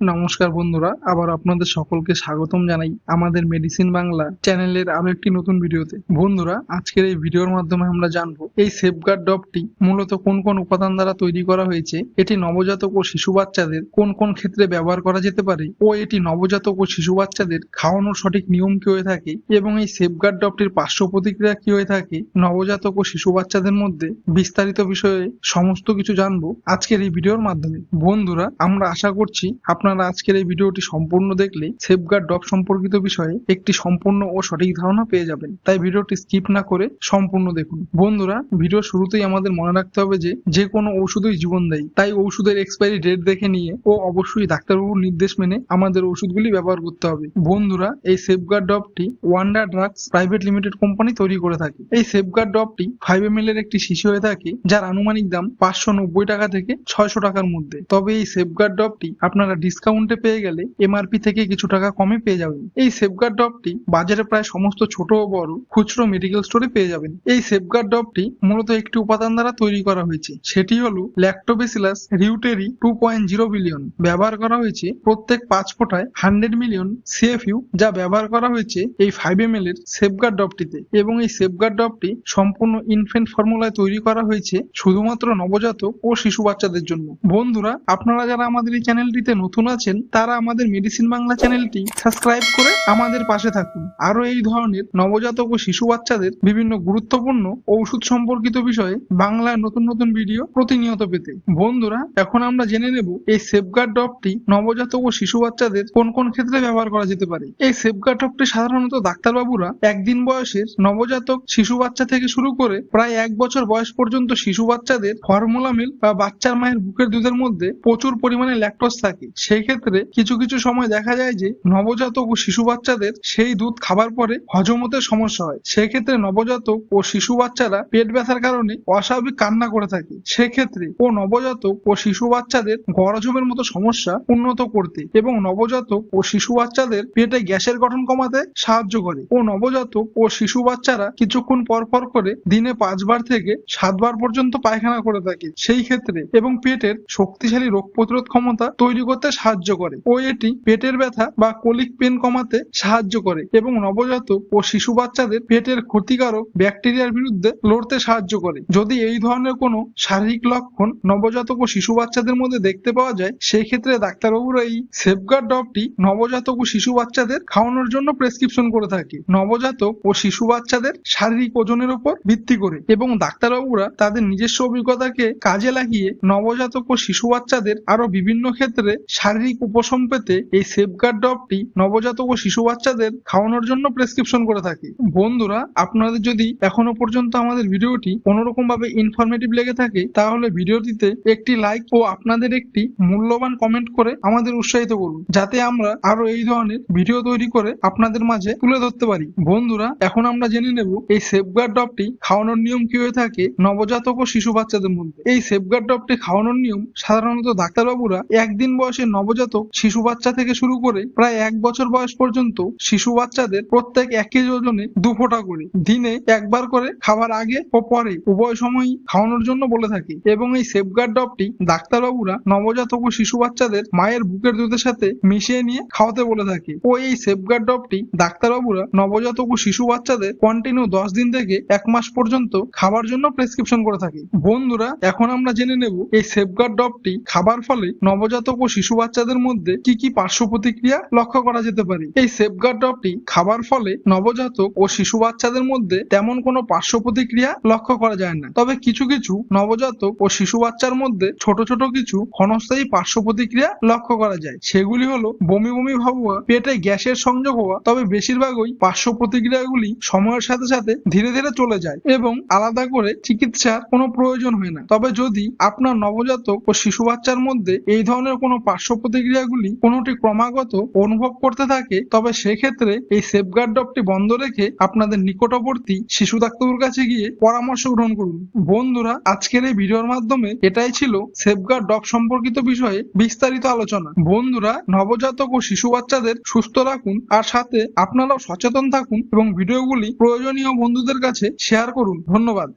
নমস্কার বন্ধুরা, আবার আপনাদের সকলকে স্বাগতম জানাই আমাদের মেডিসিন বাংলা চ্যানেলের আরও একটি নতুন ভিডিওতে। বন্ধুরা, আজকের এই ভিডিওর মাধ্যমে আমরা জানব, এই সেফগার্ড ড্রপটি মূলত কোন কোন উপাদান দ্বারা তৈরি করা হয়েছে, এটি নবজাতক ও শিশু বাচ্চাদের কোন কোন ক্ষেত্রে ব্যবহার করা যেতে পারে, ও এটি নবজাতক ও শিশু বাচ্চাদের খাওয়ানোর সঠিক নিয়ম কি হয়ে থাকে, এবং এই সেফগার্ড ড্রপটির পার্শ্ব প্রতিক্রিয়া কি হয়ে থাকে, নবজাতক ও শিশু বাচ্চাদের মধ্যে বিস্তারিত বিষয়ে সমস্ত কিছু জানব আজকের এই ভিডিওর মাধ্যমে। বন্ধুরা, আমরা আশা করছি আপনারা আজকের এই ভিডিওটি সম্পূর্ণ দেখলে সেফগার্ড ড্রপ সম্পর্কিত বিষয়ে একটি সম্পূর্ণ ও সঠিক ধারণা পেয়ে যাবেন। তাই ভিডিওটি স্কিপ না করে সম্পূর্ণ দেখুন। বন্ধুরা, ভিডিও শুরুতেই আমাদের মনে রাখতে হবে যে যে কোনো ওষুধই জীবনদায়ী তাই ওষুধের এক্সপায়ারি ডেট দেখে নিয়ে ও অবশ্যই ডাক্তারবাবুর নির্দেশ মেনে আমাদের ওষুধগুলি ব্যবহার করতে হবে। বন্ধুরা, এই safeguard ড্রপটি wonder drugs private limited company তৈরি করে থাকে। এই সেফগার্ড ড্রপটি ফাইভ এম এর একটি শিশি হয়ে থাকে, যার আনুমানিক দাম পাঁচশো নব্বই টাকা থেকে ছয়শো টাকার মধ্যে। তবে এই সেফগার্ড ড্রপটি আপনারা ডিসকাউন্টে পেয়ে গেলে এমআরপি থেকে কিছু টাকা কমে পেয়ে যাবেন। এই সেফগার্ড ড্রপটি বাজারে প্রায় সমস্ত ছোট ও বড় খুচরো মেডিকেল স্টোরে পেয়ে যাবেন। এই সেফগার্ড ড্রপটি মূলত একটি উপাদান দ্বারা তৈরি করা হয়েছে। সেটি হলো lactobacillus reuteri two point zero billion ব্যবহার করা হয়েছে প্রত্যেক পাঁচ ফোঁটায় হান্ড্রেড মিলিয়ন সিএফইউ যা ব্যবহার করা হয়েছে এই ফাইভ এম এর সেফগার্ড ড্রপটিতে এবং এই সেফগার্ড ড্রপটি সম্পূর্ণ ইনফেন্ট ফর্মুলায় তৈরি করা হয়েছে শুধুমাত্র নবজাতক ও শিশু বাচ্চাদের জন্য। বন্ধুরা, আপনারা যারা আমাদের এই চ্যানেলটিতে নতুন আছেন, তারা আমাদের মেডিসিন বাংলা চ্যানেলটি সাবস্ক্রাইব করে আমাদের পাশে থাকুন। আরও এই ধরনের নবজাতক ও শিশু বাচ্চাদের বিভিন্ন গুরুত্বপূর্ণ ঔষধ সম্পর্কিত বিষয়ে বাংলায় নতুন নতুন ভিডিও প্রতিনিয়ত পেতে। বন্ধুরা, এখন আমরা জেনে নেব এই সেফগার্ড ড্রপটি নবজাতক ও শিশু বাচ্চাদের কোন কোন ক্ষেত্রে ব্যবহার করা যেতে পারে। এই সেফগার্ড ড্রপটি সাধারণত ডাক্তারবাবুরা একদিন বয়সের নবজাতক শিশু বাচ্চা থেকে শুরু করে প্রায় এক বছর বয়স পর্যন্ত শিশু বাচ্চাদের ফর্মুলা মিল বা বাচ্চার মায়ের বুকের দুধের মধ্যে প্রচুর পরিমাণে ল্যাকটোজ থাকে। সেই ক্ষেত্রে কিছু কিছু সময় দেখা যায় যে নবজাতক ও শিশু বাচ্চাদের সেই দুধ খাবার পরে হজম হতে সমস্যা হয়। সেক্ষেত্রে নবজাতক ও শিশু বাচ্চারা পেট ব্যথার কারণে অস্বাভাবিক কান্না করে থাকে। সেক্ষেত্রে ও নবজাতক ও শিশু বাচ্চাদের গরজমের মতো সমস্যা উন্নত করতে এবং নবজাতক ও শিশু বাচ্চাদের পেটে গ্যাসের গঠন কমাতে সাহায্য করে। ও নবজাতক ও শিশু বাচ্চারা কিছুক্ষণ পর পর করে দিনে পাঁচবার থেকে সাতবার পর্যন্ত পায়খানা করে থাকে। সেই ক্ষেত্রে এবং পেটের শক্তিশালী রোগ প্রতিরোধ ক্ষমতা তৈরি করতে সাহায্য করে। ও এটি পেটের ব্যথা বা কলিক পেন কমাতে সাহায্য করে এবং নবজাতক ও শিশু বাচ্চাদের পেটের ক্ষতিকারক ব্যাকটেরিয়ার বিরুদ্ধে লড়তে সাহায্য করে। যদি এই ধরনের কোনো শারীরিক লক্ষণ নবজাতক ও শিশু বাচ্চাদের মধ্যে দেখতে পাওয়া যায় সেই ক্ষেত্রে ডাক্তারবাবুরা এই সেফগার্ড ড্রপটি নবজাতক ও শিশু বাচ্চাদের খাওয়ানোর জন্য প্রেসক্রিপশন করে থাকে। নবজাতক ও শিশু বাচ্চাদের শারীরিক ওজনের উপর ভিত্তি করে এবং ডাক্তারবাবুরা তাদের নিজস্ব অভিজ্ঞতাকে কাজে লাগিয়ে নবজাতক ও শিশু বাচ্চাদের আরও বিভিন্ন ক্ষেত্রে শারীরিক উপশম পেতে এই সেফগার্ড ড্রপটি নবজাতক ও শিশু বাচ্চাদের খাওয়ানোর জন্য প্রেসক্রিপশন করে থাকে। বন্ধুরা, আপনাদের যদি এখনও পর্যন্ত আমাদের ভিডিওটি কোনোরকম ভাবে ইনফরমেটিভ লেগে থাকে, তাহলে ভিডিওটিতে একটি লাইক ও আপনাদের একটি মূল্যবান কমেন্ট করে আমাদের উৎসাহিত করুন, যাতে আমরা আরও এই ধরনের ভিডিও তৈরি করে আপনাদের মাঝে তুলে ধরতে পারি। বন্ধুরা, এখন আমরা জেনে নেব এই সেফগার্ড ড্রপটি খাওয়ানোর নিয়ম কি হয়ে থাকে নবজাতক ও শিশু বাচ্চাদের মধ্যে। এই সেফগার্ড ড্রপটি খাওয়ানোর নিয়ম সাধারণত ডাক্তারবাবুরা একদিন বয়সের নবজাতক শিশু বাচ্চা থেকে শুরু করে প্রায় এক বছর বয়স পর্যন্ত শিশু বাচ্চাদের প্রত্যেক এক কেজি ওজনে দু ফোঁটা করে। দিনে একবার করে খাবার আগে ও পরে উভয় সময়ই খাওয়ানোর জন্য বলে থাকে। এবং এই সেফগার্ড ড্রপটি ডাক্তারবাবুরা নবজাতক ও শিশু বাচ্চাদের মায়ের বুকের দুধের সাথে মিশিয়ে নিয়ে খাওয়াতে বলে থাকে। ও এই সেফগার্ড ড্রপটি ডাক্তারবাবুরা নবজাতক ও শিশু বাচ্চাদের কন্টিনিউ দশ দিন থেকে এক মাস পর্যন্ত খাবার জন্য প্রেসক্রিপশন করে থাকে। বন্ধুরা, এখন আমরা জেনে নেব এই সেফগার্ড ড্রপটি খাবার ফলে নবজাতক ও শিশু বাচ্চাদের মধ্যে কি কি পার্শ্ব প্রতিক্রিয়া লক্ষ্য করা যেতে পারে? এই সেফগার্ড ড্রপটি খাবার ফলে নবজাতক ও শিশু বাচ্চাদের মধ্যে তেমন কোনো পার্শ্ব প্রতিক্রিয়া লক্ষ্য করা যায় না। তবে কিছু কিছু নবজাতক ও শিশু বাচ্চার মধ্যে ছোট ছোট কিছু ক্ষণস্থায়ী পার্শ্ব প্রতিক্রিয়া লক্ষ্য করা যায়। সেগুলি হলো বমি বমি ভাব হওয়া পেটে গ্যাসের সংযোগ হওয়া, তবে বেশিরভাগই পার্শ্ব প্রতিক্রিয়াগুলি সময়ের সাথে সাথে ধীরে ধীরে চলে যায় এবং আলাদা করে চিকিৎসার কোনো প্রয়োজন হয় না। তবে যদি আপনার নবজাতক ও শিশু বাচ্চার মধ্যে এই ধরনের কোনো পার্শ্ব প্রতিক্রিয়াগুলি কোনোটি ক্রমাগত অনুভব করতে থাকে, তবে সেক্ষেত্রে এই সেফগার্ড ড্রপটি বন্ধ রেখে আপনাদের নিকটবর্তী শিশু ডাক্তারের কাছে গিয়ে পরামর্শ গ্রহণ করুন। বন্ধুরা, আজকের এই ভিডিওর মাধ্যমে এটাই ছিল সেফগার্ড ড্রপ সম্পর্কিত বিষয়ে বিস্তারিত আলোচনা। বন্ধুরা, নবজাতক ও শিশু বাচ্চাদের সুস্থ রাখুন আর সাথে আপনারাও সচেতন থাকুন এবং ভিডিওগুলি প্রয়োজনীয় বন্ধুদের কাছে শেয়ার করুন। ধন্যবাদ।